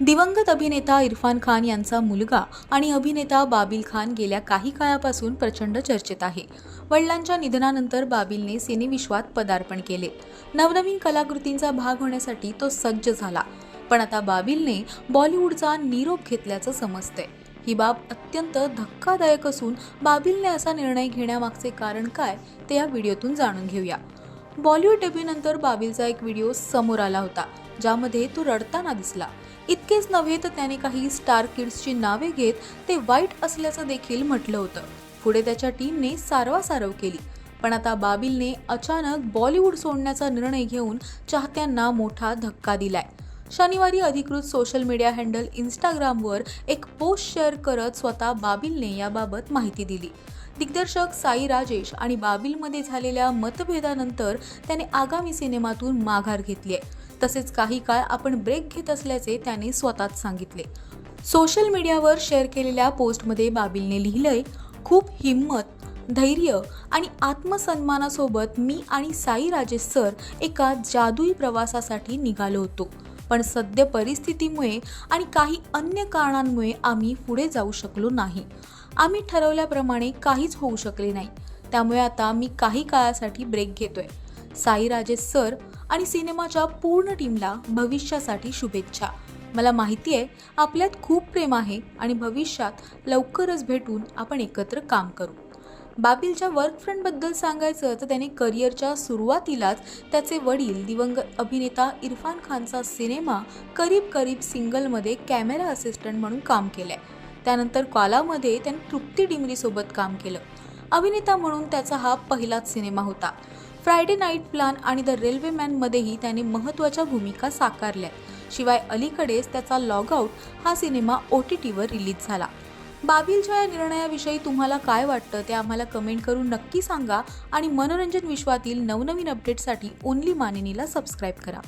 दिवंगत अभिनेता इरफान खान यांचा मुलगा आणि अभिनेता बाबिल खान गेल्या काही काळापासून प्रचंड चर्चेत आहे. वडिलांच्या निधनानंतर बाबिलने सिनेविश्वात पदार्पण केले. नवनवीन कलाकृतींचा भाग होण्यासाठी तो सज्ज झाला. पण आता बाबिलने बॉलिवूडचा निरोप घेतल्याचं समजतंय. ही बाब अत्यंत धक्कादायक असून बाबिलने असा निर्णय घेण्यामागचे कारण काय ते या व्हिडिओतून जाणून घेऊया. बॉलिवूड डेब्यूनंतर बाबिलचा एक व्हिडिओ समोर आला होता ज्यामध्ये तो रडताना दिसला. इतकेच नव्हे तर त्याने काही स्टार किड्सची नावे घेत ते वाईट असल्याचं देखील म्हटलं होतं. पुढे त्याच्या टीमने सारवासारव केली. पण आता बाबिलने अचानक बॉलिवूड सोडण्याचा निर्णय घेऊन चाहत्यांना मोठा धक्का दिलाय. शनिवारी अधिकृत सोशल मीडिया हँडल इंस्टाग्रामवर एक पोस्ट शेअर करत स्वतः बाबिलने याबाबत माहिती दिली. दिग्दर्शक साई राजेश आणि बाबिलमध्ये झालेल्या मतभेदानंतर त्याने आगामी सिनेमातून माघार घेतली आहे तसेच काही काळ आपण ब्रेक घेत असल्याचे त्याने स्वतःच सांगितले. सोशल मीडियावर शेअर केलेल्या पोस्टमध्ये बाबिलने लिहिलंय खूप हिंमत धैर्य आणि आत्मसन्मानासोबत मी आणि साई राजेश सर एका जादुई प्रवासासाठी निघालो होतो. पण सद्य परिस्थितीमुळे आणि काही अन्य कारणांमुळे आम्ही पुढे जाऊ शकलो नाही. आम्ही ठरवल्याप्रमाणे काहीच होऊ शकले नाही. त्यामुळे आता मी काही काळासाठी ब्रेक घेतोय. साई राजेश सर आणि सिनेमाच्या पूर्ण टीमला भविष्यासाठी शुभेच्छा. मला माहिती आहे आपल्यात खूप प्रेम आहे आणि भविष्यात लवकरच भेटून आपण एकत्र काम करू. बाबिलच्या वर्क फ्रंटबद्दल सांगायचं तर त्याने करिअरच्या सुरुवातीलाच त्याचे वडील दिवंगत अभिनेता इरफान खानचा सिनेमा करीब करीब सिंगलमध्ये कॅमेरा असिस्टंट म्हणून काम केलंय. त्यानंतर क्वालामध्ये त्याने तृप्ती डिमरीसोबत काम केलं. अभिनेता म्हणून त्याचा हा पहिलाच सिनेमा होता. फ्रायडे नाईट प्लान आणि द रेल्वे मॅनमध्येही त्याने महत्त्वाच्या भूमिका साकारल्या. शिवाय अलीकडेच त्याचा लॉगआउट हा सिनेमा ओ टी टीवर रिलीज झाला. बाबीलच्या या निर्णयाविषयी तुम्हाला काय वाटतं ते आम्हाला कमेंट करून नक्की सांगा आणि मनोरंजन विश्वातील नवनवीन अपडेटसाठी ओनली मानिनीला सबस्क्राईब करा.